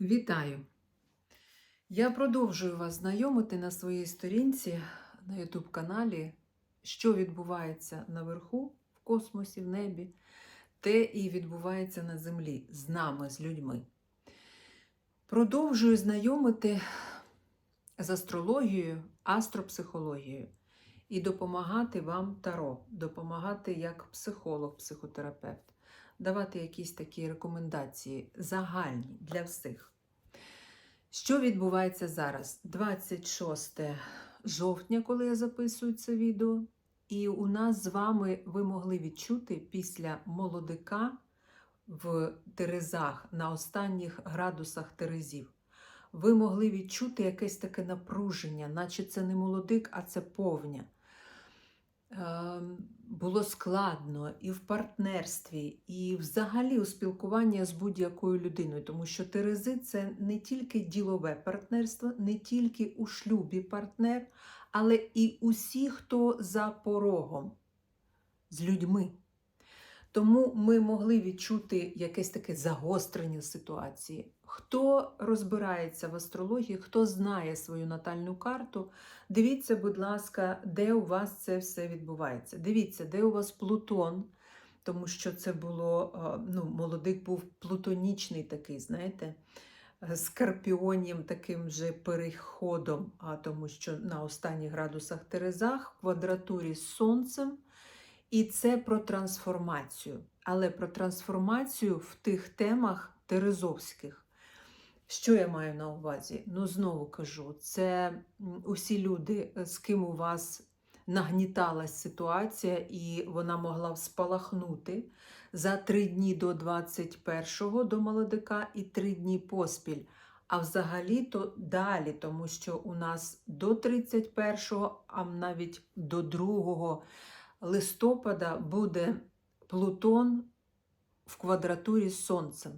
Вітаю! Я продовжую вас знайомити на своїй сторінці на YouTube каналі, що відбувається наверху, в космосі, в небі, те і відбувається на землі з нами, з людьми. Продовжую знайомити з астрологією, астропсихологією і допомагати вам таро, допомагати як психолог, психотерапевт, давати якісь такі рекомендації загальні для всіх. Що відбувається зараз? 26 жовтня, коли я записую це відео, і у нас з вами ви могли відчути після молодика в Терезах на останніх градусах Терезів. Ви могли відчути якесь таке напруження, наче це не молодик, а це повня. Ем, Було складно і в партнерстві, і взагалі у спілкуванні з будь-якою людиною, тому що Терези це не тільки ділове партнерство, не тільки у шлюбі партнер, але і усі, хто за порогом з людьми. Тому ми могли відчути якесь таке загострення ситуації. Хто розбирається в астрології, хто знає свою натальну карту, дивіться, будь ласка, де у вас це все відбувається. Дивіться, де у вас Плутон, тому що це було, е, ну, молодик був плутонічний такий, знаєте, е, скорпіонім таким же переходом, а тому що на останніх градусах Терезах квадратурі з Сонцем. І це про трансформацію. Але про трансформацію в тих темах терезовських. Що я маю на увазі? Ну, знову кажу, це усі люди, е, з ким у вас нагніталась ситуація, і вона могла спалахнути за три дні до 21-го до молодика і три дні поспіль. А взагалі то далі, тому що у нас до 31-го, а навіть до 2 листопада буде Плутон в квадратурі з Сонцем.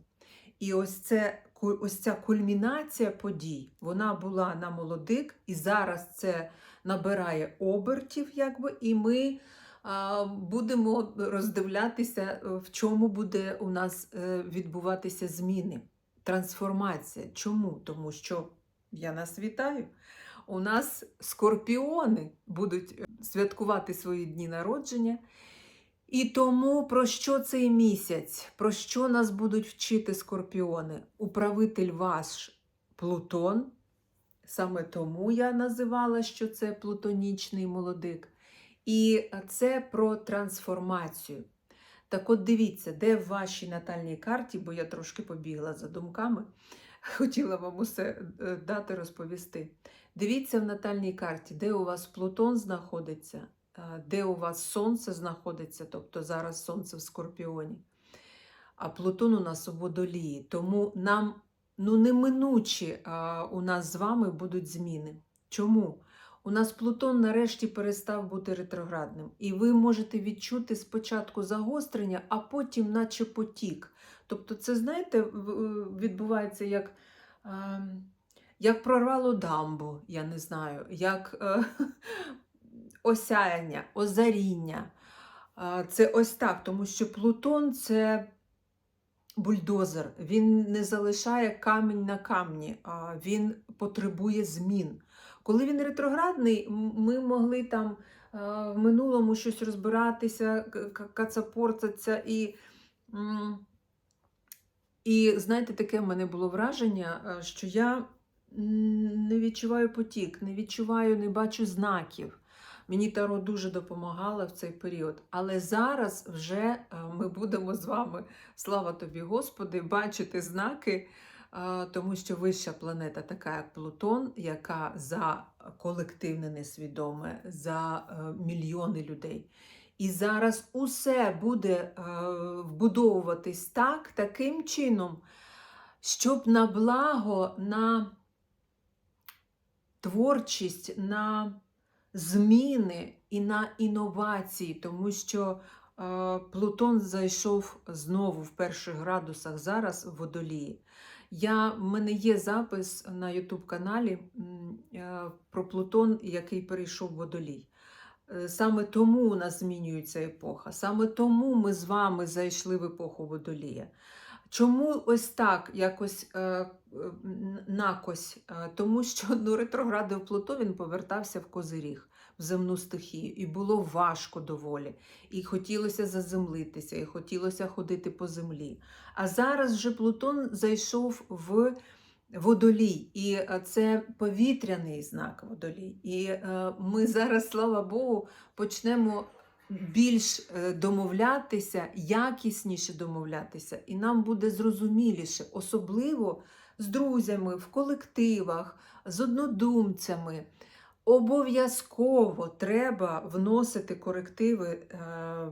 І ось, це, ось ця кульмінація подій, вона була на молодик, і зараз це набирає обертів, якби, і ми будемо роздивлятися, е, в чому буде у нас е, відбуватися зміни, трансформація. Чому? Тому що я нас вітаю. У нас скорпіони будуть е, святкувати свої дні народження. І тому про що цей місяць? Про що нас будуть вчити скорпіони? Управитель ваш Плутон. Саме тому я називала, що це плутонічний молодик. І це про трансформацію. Так от дивіться, де в вашій натальній карті, бо я трошки побігла за думками, хотіла вам усе е, дати розповісти. Дивіться в натальній карті, де у вас Плутон знаходиться, де у вас Сонце знаходиться, тобто зараз Сонце в Скорпіоні, а Плутон у нас у водолії. Тому нам ну, неминучі а, у нас з вами будуть зміни. Чому? У нас Плутон нарешті перестав бути ретроградним. І ви можете відчути спочатку загострення, а потім, наче потік. Тобто, це, знаєте, відбувається як. як прорвало дамбу, я не знаю, як е, осяяння, озаріння. Це ось так, тому що Плутон це бульдозер. Він не залишає камінь на камні, він потребує змін. Коли він ретроградний, ми могли там е, в минулому щось розбиратися, кацапортатися і. І знаєте, таке в мене було враження, е, що я не відчуваю потік, не відчуваю, не бачу знаків. Мені Таро дуже допомагало в цей період. Але зараз вже е, ми будемо з вами, слава тобі, Господи, бачити знаки, е, тому що вища планета, така як Плутон, яка за колективне несвідоме, за е, мільйони людей. І зараз усе буде вбудовуватись так, таким чином, щоб на благо, на творчість, на зміни і на інновації, тому що е, Плутон зайшов знову в перших градусах зараз в водолії. Я, в мене є запис на YouTube каналі е, про Плутон, який перейшов в водолій. Е, Саме тому у нас змінюється епоха, саме тому ми з вами зайшли в епоху водолія. Чому ось так якось е, накось, е, тому що ну, ретроградив Плуто він повертався в Козиріг, в земну стихію, і було важко доволі. І хотілося заземлитися, і хотілося ходити по землі. А зараз вже Плутон зайшов в водолій, і е, це повітряний знак водолій. І е, ми зараз, слава Богу, почнемо більш е, домовлятися, якісніше домовлятися, і нам буде зрозуміліше, особливо з друзями, в колективах, з однодумцями. Обов'язково треба вносити корективи е,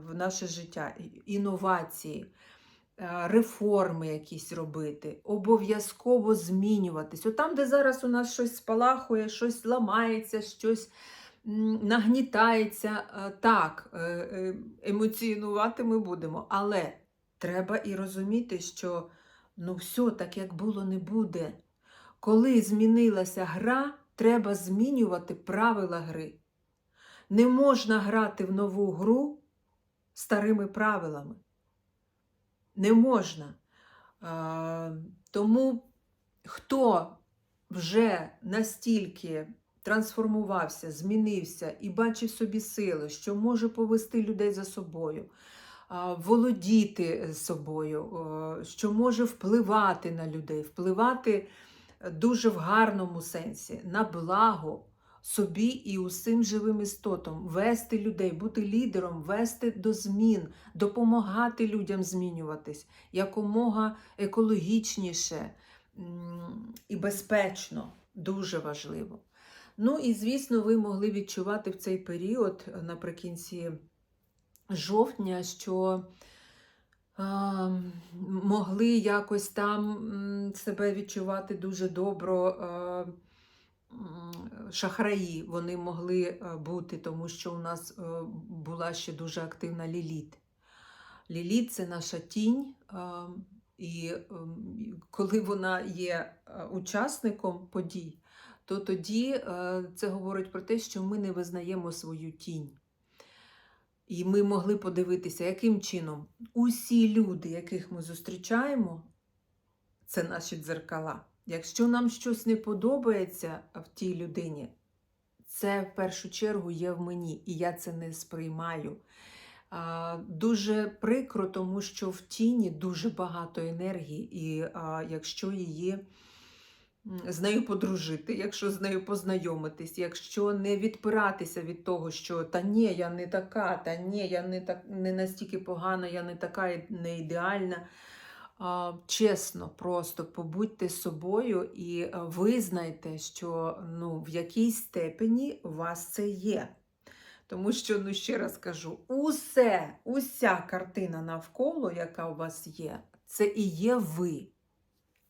в наше життя, інновації, е, реформи якісь робити, обов'язково змінюватись. От там, де зараз у нас щось спалахує, щось ламається, щось нагнітається, е, так, е, е, емоціонувати ми будемо, але треба і розуміти, що ну все так, як було, не буде. Коли змінилася гра, треба змінювати правила гри. Не можна грати в нову гру старими правилами. Не можна. Тому хто вже настільки трансформувався, змінився і бачив собі сили, що може повести людей за собою, володіти собою, е, що може впливати на людей, впливати дуже в гарному сенсі, на благо собі і усім живим істотам, вести людей, бути лідером, вести до змін, допомагати людям змінюватись якомога екологічніше і безпечно, дуже важливо. Ну і звісно, ви могли відчувати в цей період е, наприкінці жовтня, що могли якось там себе відчувати дуже добро. Шахраї вони могли е, бути, тому що у нас е, була ще дуже активна ліліт. Ліліт це наша тінь, і ем, коли вона є учасником подій, то тоді е, це говорить про те, що ми не визнаємо свою тінь. І ми могли подивитися, яким чином усі люди, яких ми зустрічаємо, це наші дзеркала. Якщо нам щось не подобається в тій людині, це в першу чергу є в мені, і я це не сприймаю. Дуже прикро, тому що в тіні дуже багато енергії, і якщо її з нею подружити, якщо з нею познайомитись, якщо не відпиратися від того, що та ні, я не така, та ні, я не так не настільки погана, я не така не ідеальна. Чесно, просто побудьте собою і визнайте, що ну, в якійсь степені у вас це є. Тому що, ну ще раз кажу, усе, уся картина навколо, яка у вас є, це і є ви.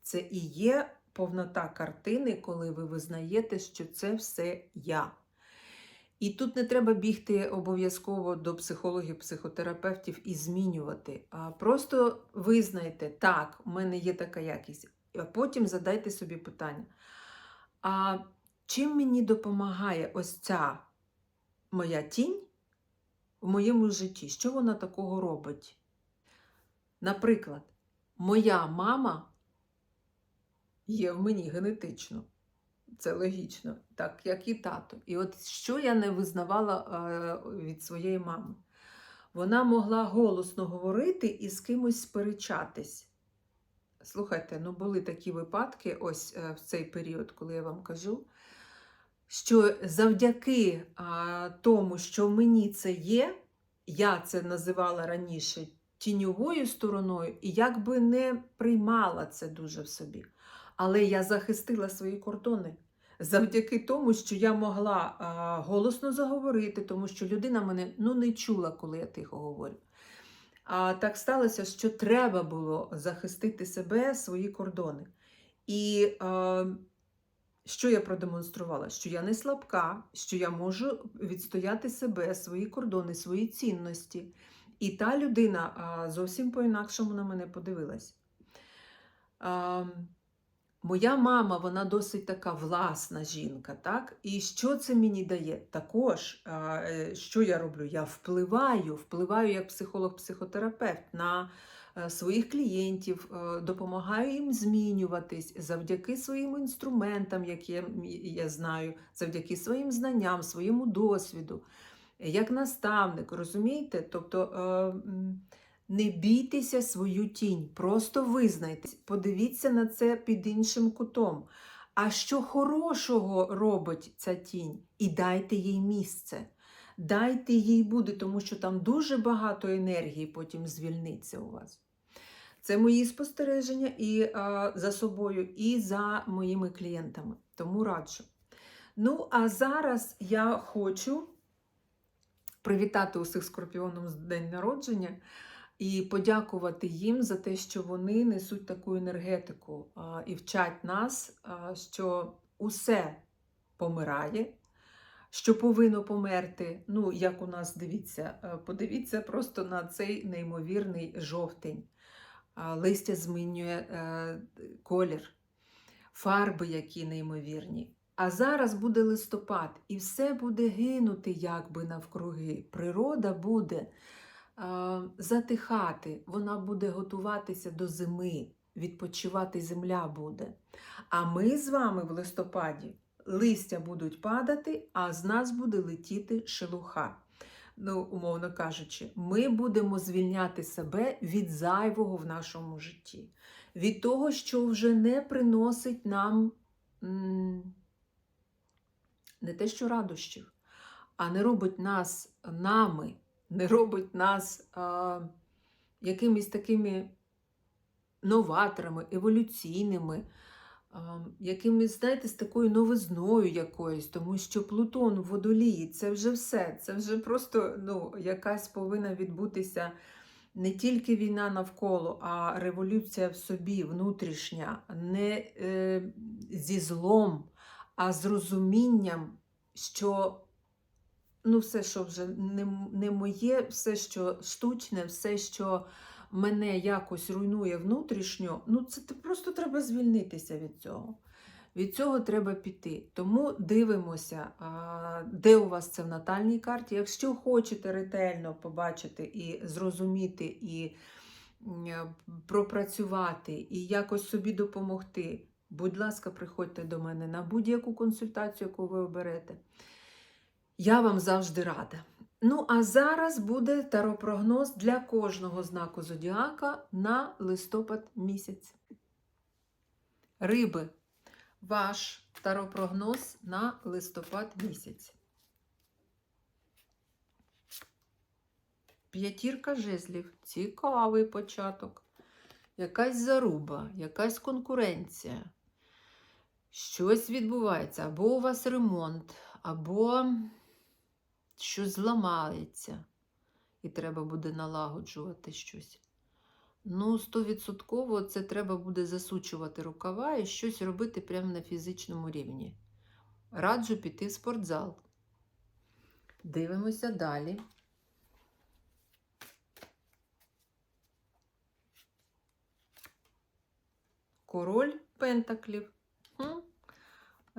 Це і є повнота картини, коли ви визнаєте, що це все я. І тут не треба бігти обов'язково до психологів, психотерапевтів і змінювати. А просто визнайте, так, у мене є така якість. А потім задайте собі питання: а чим мені допомагає ось ця моя тінь в моєму житті? Що вона такого робить? Наприклад, моя мама є в мені генетично. Це логічно, так як і тато. І от що я не визнавала е, від своєї мами? Вона могла голосно говорити і з кимось сперечатись. Слухайте, ну були такі випадки, ось е, в цей період, коли я вам кажу, що завдяки тому, що в мені це є, я це називала раніше тіньовою стороною, і якби не приймала це дуже в собі. Але я захистила свої кордони завдяки тому, що я могла а, голосно заговорити, тому що людина мене ну, не чула, коли я тихо говорю. А так сталося, що треба було захистити себе, свої кордони. І а, що я продемонструвала? Що я не слабка, що я можу відстояти себе, свої кордони, свої цінності. І та людина а, зовсім по-інакшому на мене подивилась. А, Моя мама, вона досить така власна жінка, так? І що це мені дає? Також, е, що я роблю? Я впливаю, впливаю як психолог-психотерапевт на е, своїх клієнтів, е, допомагаю їм змінюватись завдяки своїм інструментам, які я, знаю, завдяки своїм знанням, своєму досвіду, як наставник, розумієте? Тобто не бійтеся свою тінь, просто визнайте, подивіться на це під іншим кутом. А що хорошого робить ця тінь? І дайте їй місце. Дайте їй буде, тому що там дуже багато енергії потім звільниться у вас. Це мої спостереження і а, за собою, і за моїми клієнтами. Тому раджу. Ну, а зараз я хочу привітати усіх скорпіоном з день народження і подякувати їм за те, що вони несуть таку енергетику і вчать нас, що усе помирає, що повинно померти. Ну, як у нас дивіться, е, подивіться просто на цей неймовірний жовтень. Листя змінює е, колір, фарби, які неймовірні. А зараз буде листопад, і все буде гинути якби навкруги. Природа буде затихати, вона буде готуватися до зими, відпочивати земля буде. А ми з вами в листопаді листя будуть падати, а з нас буде летіти шелуха. Ну, умовно кажучи, ми будемо звільняти себе від зайвого в нашому житті, від того, що вже не приносить нам не те, що радощів, а не робить нас нами, не робить нас а, якимись такими новаторами, еволюційними, а, якимись, знаєте, з такою новизною якоюсь, тому що Плутон в водолії це вже все. Це вже просто ну, якась повинна відбутися не тільки війна навколо, а революція в собі, внутрішня, не е, зі злом, а з розумінням, що ну, все, що вже не, не моє, все, що штучне, все, що мене якось руйнує внутрішньо, ну це просто треба звільнитися від цього. Від цього треба піти. Тому дивимося, де у вас це в натальній карті. Якщо хочете ретельно побачити і зрозуміти, і пропрацювати, і якось собі допомогти, будь ласка, приходьте до мене на будь-яку консультацію, яку ви оберете. Я вам завжди рада. Ну, а зараз буде таропрогноз для кожного знаку зодіака на листопад місяць. Риби, ваш таропрогноз на листопад місяць. П'ятірка жезлів. Цікавий початок. Якась заруба, якась конкуренція. Щось відбувається. Або у вас ремонт, або щось зламається, і треба буде налагоджувати щось. Ну, стовідсотково це треба буде засучувати рукава і щось робити прямо на фізичному рівні. Раджу піти в спортзал. Дивимося далі. Король Пентаклів.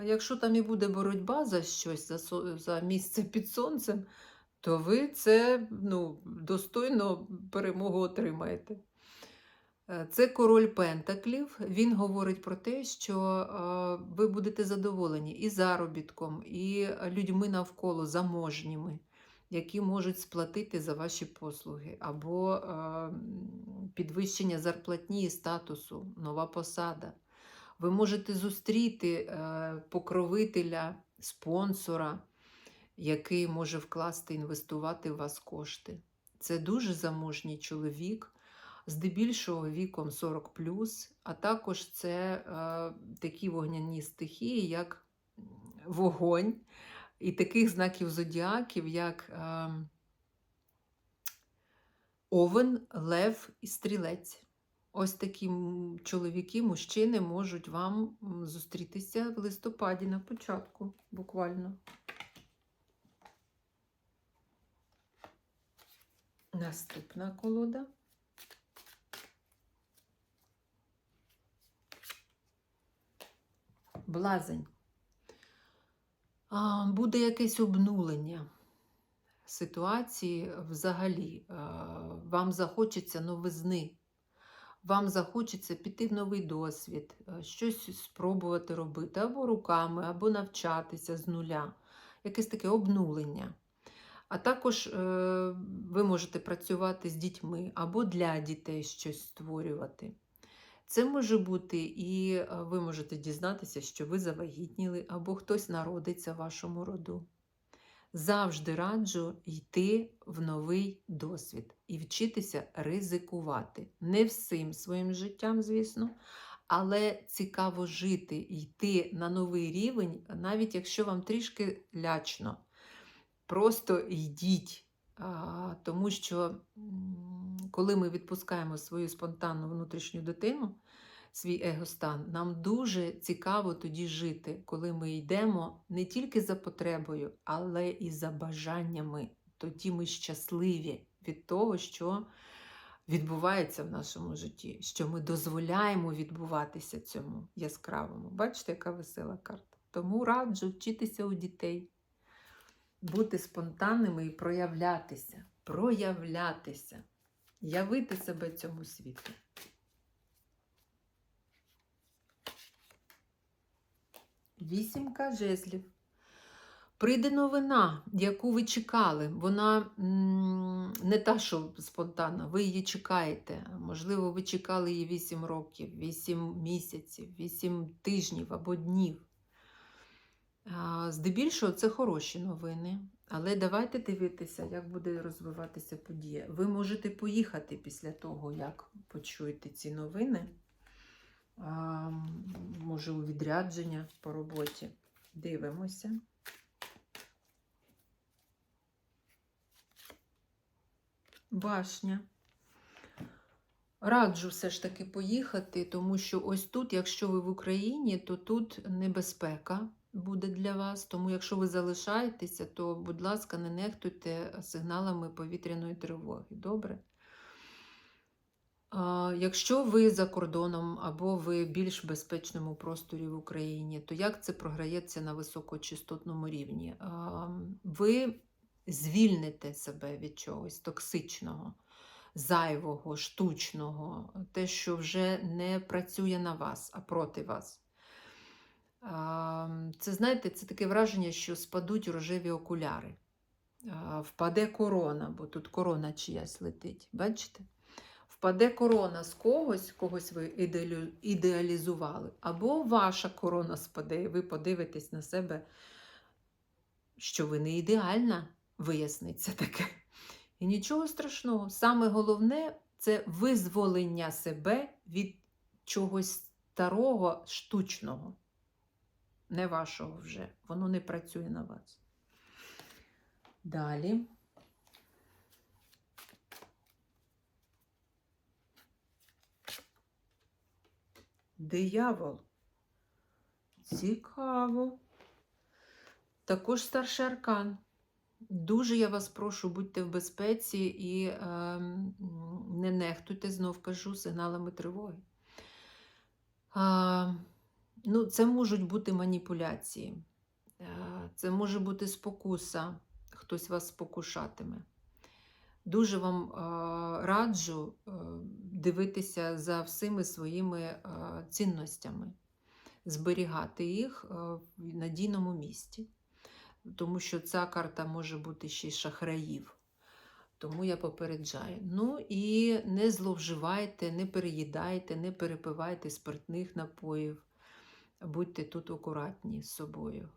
А якщо там і буде боротьба за щось, за, за місце під сонцем, то ви це ну, достойно перемогу отримаєте. Е, Це король Пентаклів. Він говорить про те, що ви будете задоволені і заробітком, і людьми навколо заможніми, які можуть сплатити за ваші послуги, або підвищення зарплатні статусу, нова посада. Ви можете зустріти е, покровителя, спонсора, який може вкласти, інвестувати в вас кошти. Це дуже заможній чоловік, здебільшого віком 40 а також це е, такі вогняні стихії, як вогонь, і таких знаків зодіаків, як е, овен, лев і стрілець. Ось такі чоловіки, мужчини можуть вам зустрітися в листопаді на початку, буквально. Наступна колода. Блазень. Буде якесь обнулення ситуації взагалі. Вам захочеться новизни. Вам захочеться піти в новий досвід, е, щось спробувати робити або руками, або навчатися з нуля, якесь таке обнулення. А також е, ви можете працювати з дітьми або для дітей щось створювати. Це може бути і е, ви можете дізнатися, що ви завагітніли, або хтось народиться в вашому роду. Завжди раджу йти в новий досвід і вчитися ризикувати. Не всім своїм життям, звісно, але цікаво жити, йти на новий рівень, навіть якщо вам трішки лячно. Просто йдіть. Тому що коли ми відпускаємо свою спонтанну внутрішню дитину, свій егостан, нам дуже цікаво тоді жити, коли ми йдемо не тільки за потребою, але і за бажаннями. Тоді ми щасливі від того, що відбувається в нашому житті, що ми дозволяємо відбуватися цьому яскравому. Бачите, яка весела карта. Тому раджу вчитися у дітей бути спонтанними і проявлятися, проявлятися, явити себе цьому світу. Вісімка жезлів. Прийде новина, яку ви чекали. Вона не та, що спонтанна, ви її чекаєте. Можливо, ви чекали її 8 років, 8 місяців, 8 тижнів або днів. Здебільшого це хороші новини. Але давайте дивитися, як буде розвиватися подія. Ви можете поїхати після того, як почуєте ці новини. А, може, у відрядження по роботі. Дивимося. Башня. Раджу все ж таки поїхати, тому що ось тут, якщо ви в Україні, то тут небезпека буде для вас. Тому якщо ви залишаєтеся, то, будь ласка, не нехтуйте сигналами повітряної тривоги. Добре? Якщо ви за кордоном або ви більш безпечному просторі в Україні, то як це програється на високочастотному рівні? Ви звільните себе від чогось токсичного, зайвого, штучного, те, що вже не працює на вас, а проти вас. Це, знаєте, це таке враження, що спадуть рожеві окуляри. Впаде корона, бо тут корона чиясь летить. Бачите? Впаде корона з когось, когось ви ідеалізували, або ваша корона спаде, і ви подивитесь на себе, що ви не ідеальна, виясниться таке. І нічого страшного. Саме головне це визволення себе від чогось старого, штучного, не вашого вже. Воно не працює на вас. Далі. Диявол. Цікаво. Також старший аркан. Дуже я вас прошу, будьте в безпеці і е, не нехтуйте, знов кажу, сигналами тривоги. А, ну, це можуть бути маніпуляції, Е, це може бути спокуса, хтось вас спокушатиме. Дуже вам е, раджу е, дивитися за всіми своїми е, цінностями, зберігати їх в надійному місці тому що ця карта може бути ще й шахраїв. Тому я попереджаю. Ну і не зловживайте, не переїдайте, не перепивайте спиртних напоїв. Будьте тут акуратні з собою.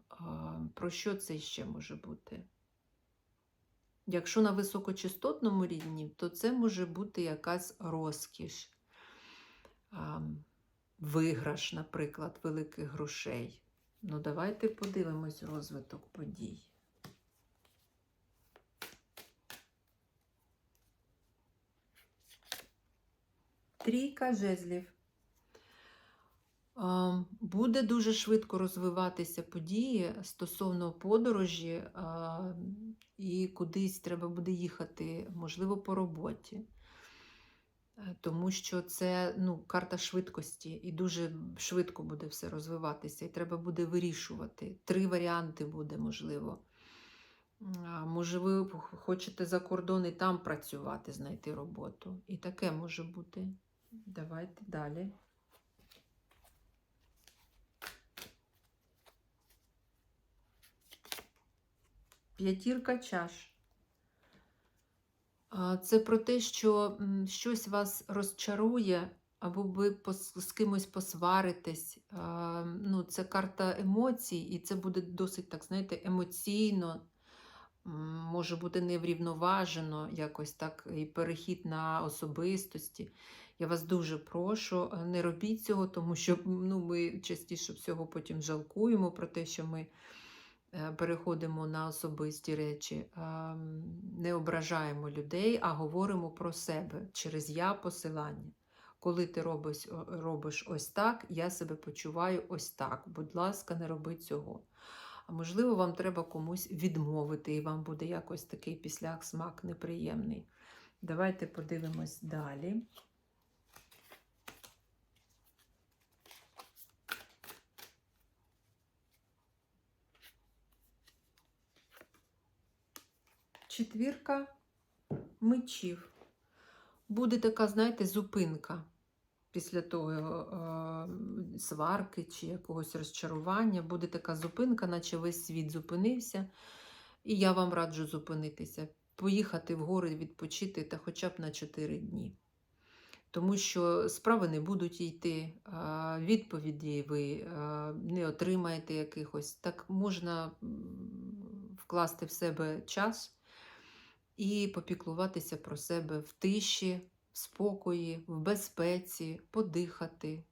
Про що це ще може бути? Якщо на високочастотному рівні, то це може бути якась розкіш, виграш, наприклад, великих грошей. Ну, давайте подивимось розвиток подій. Трійка жезлів. Буде дуже швидко розвиватися події стосовно подорожі, і кудись треба буде їхати, можливо, по роботі. Е, Тому що це ну, карта швидкості, і дуже швидко буде все розвиватися, і треба буде вирішувати. Три варіанти буде, можливо. Може, ви хочете за кордон і там працювати, знайти роботу. І таке може бути. Давайте далі. П'ятірка чаш. Це про те, що щось вас розчарує, або ви з кимось посваритесь. Ну, це карта емоцій, і це буде досить, так, знаєте, емоційно, може бути неврівноважено, якось так, і перехід на особистості. Я вас дуже прошу, е, не робіть цього, тому що ну, ми частіше всього потім жалкуємо про те, що ми переходимо на особисті речі, не ображаємо людей, а говоримо про себе через я посилання. Коли ти робиш, робиш ось так, я себе почуваю ось так. Будь ласка, не роби цього. А можливо, вам треба комусь відмовити, і вам буде якось такий післяк смак неприємний. Давайте подивимось далі. Четвірка мечів. Буде така, знаєте, зупинка після того е, сварки чи якогось розчарування. Буде така зупинка, наче весь світ зупинився. І я вам раджу зупинитися, поїхати в гори, відпочити та хоча б на 4 дні. Тому що справи не будуть йти, відповіді ви не отримаєте якихось. Так можна вкласти в себе час і попіклуватися про себе в тиші, в спокої, в безпеці, подихати,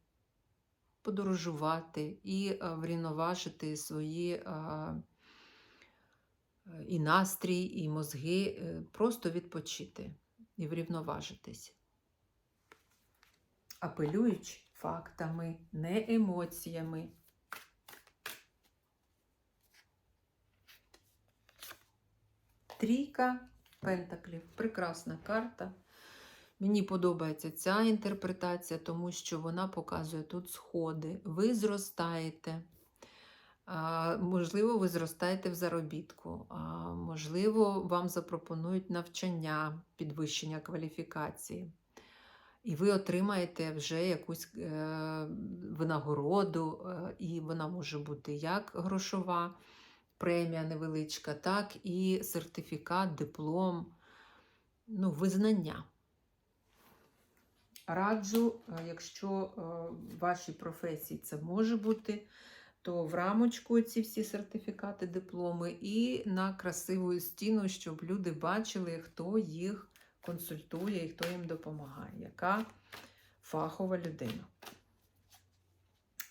подорожувати і врівноважити свої е, і настрій, і мозги, е, просто відпочити і врівноважитись. Апелюючи фактами, не емоціями. Трійка пентаклів. Прекрасна карта. Мені подобається ця інтерпретація, тому що вона показує тут сходи. Ви зростаєте. Можливо, ви зростаєте в заробітку, можливо, вам запропонують навчання, підвищення кваліфікації. І ви отримаєте вже якусь е, винагороду, е, і вона може бути як грошова премія невеличка, так і сертифікат, диплом, ну, визнання. Раджу, е, якщо е, в вашій професії це може бути, то в рамочку ці всі сертифікати, дипломи і на красиву стіну, щоб люди бачили, хто їх консультує і хто їм допомагає, яка фахова людина.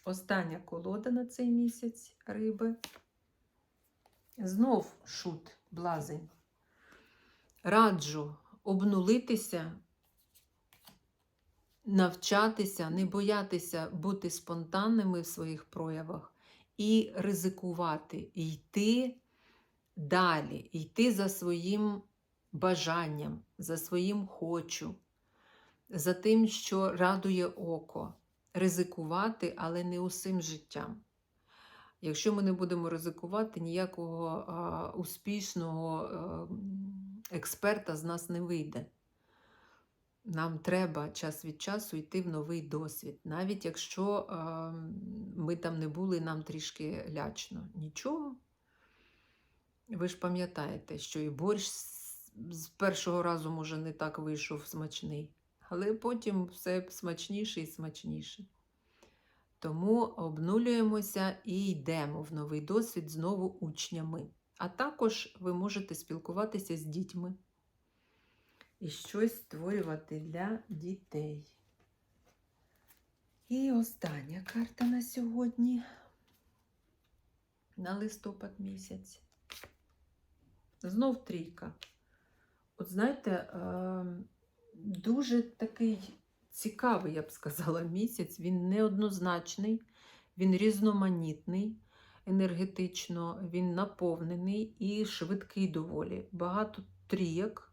Остання колода на цей місяць риби. Знов шут, блазень. Раджу обнулитися, навчатися, не боятися бути спонтанними в своїх проявах і ризикувати, йти далі, йти за своїм бажанням, за своїм хочу, за тим, що радує око, ризикувати, але не усім життям. Якщо ми не будемо ризикувати, ніякого а, успішного а, експерта з нас не вийде. Нам треба час від часу йти в новий досвід, навіть якщо а, ми там не були, нам трішки лячно. Нічого. Ви ж пам'ятаєте, що і борщ з першого разу, може, не так вийшов смачний, але потім все смачніше і смачніше. Тому обнулюємося і йдемо в новий досвід знову учнями. А також ви можете спілкуватися з дітьми і щось створювати для дітей. І остання карта на сьогодні, на листопад місяць. Знов трійка. От знаєте, е, дуже такий цікавий, я б сказала, місяць. Він неоднозначний, він різноманітний енергетично, він наповнений і швидкий доволі. Багато трійок.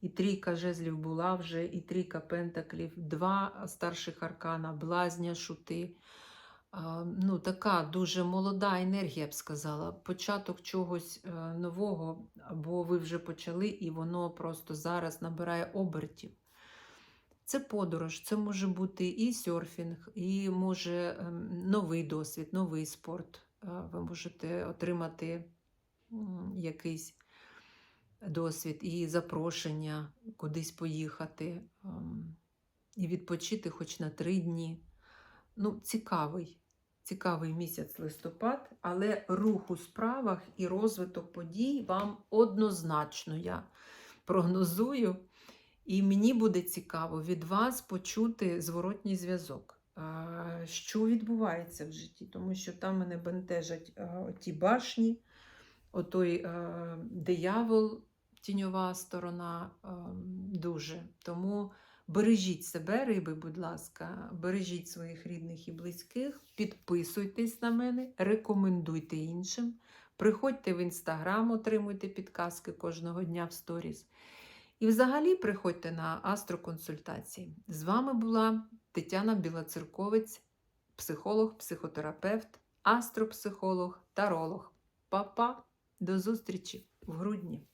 І трійка жезлів була вже, і трійка пентаклів, два старших аркана, блазня, шути. Ну, така дуже молода енергія, я б сказала. Початок чогось е, нового, або ви вже почали, і воно просто зараз набирає обертів. Це подорож, це може бути і серфінг, і може ем, новий досвід, новий спорт. Е, Ви можете отримати якийсь досвід і запрошення кудись поїхати ем, і відпочити хоч на три дні. Ну, цікавий, цікавий місяць листопад, але рух у справах і розвиток подій вам однозначно я прогнозую. І мені буде цікаво від вас почути зворотній зв'язок. Що відбувається в житті, тому що там мене бентежать а, ті башні, отой диявол, тіньова сторона дуже. Тому бережіть себе, риби, будь ласка, бережіть своїх рідних і близьких, підписуйтесь на мене, рекомендуйте іншим. Приходьте в інстаграм, отримуйте підказки кожного дня в сторіс. І взагалі приходьте на астроконсультації. З вами була Тетяна Білоцерковець, психолог, психотерапевт, астропсихолог, таролог. Па-па! До зустрічі в грудні!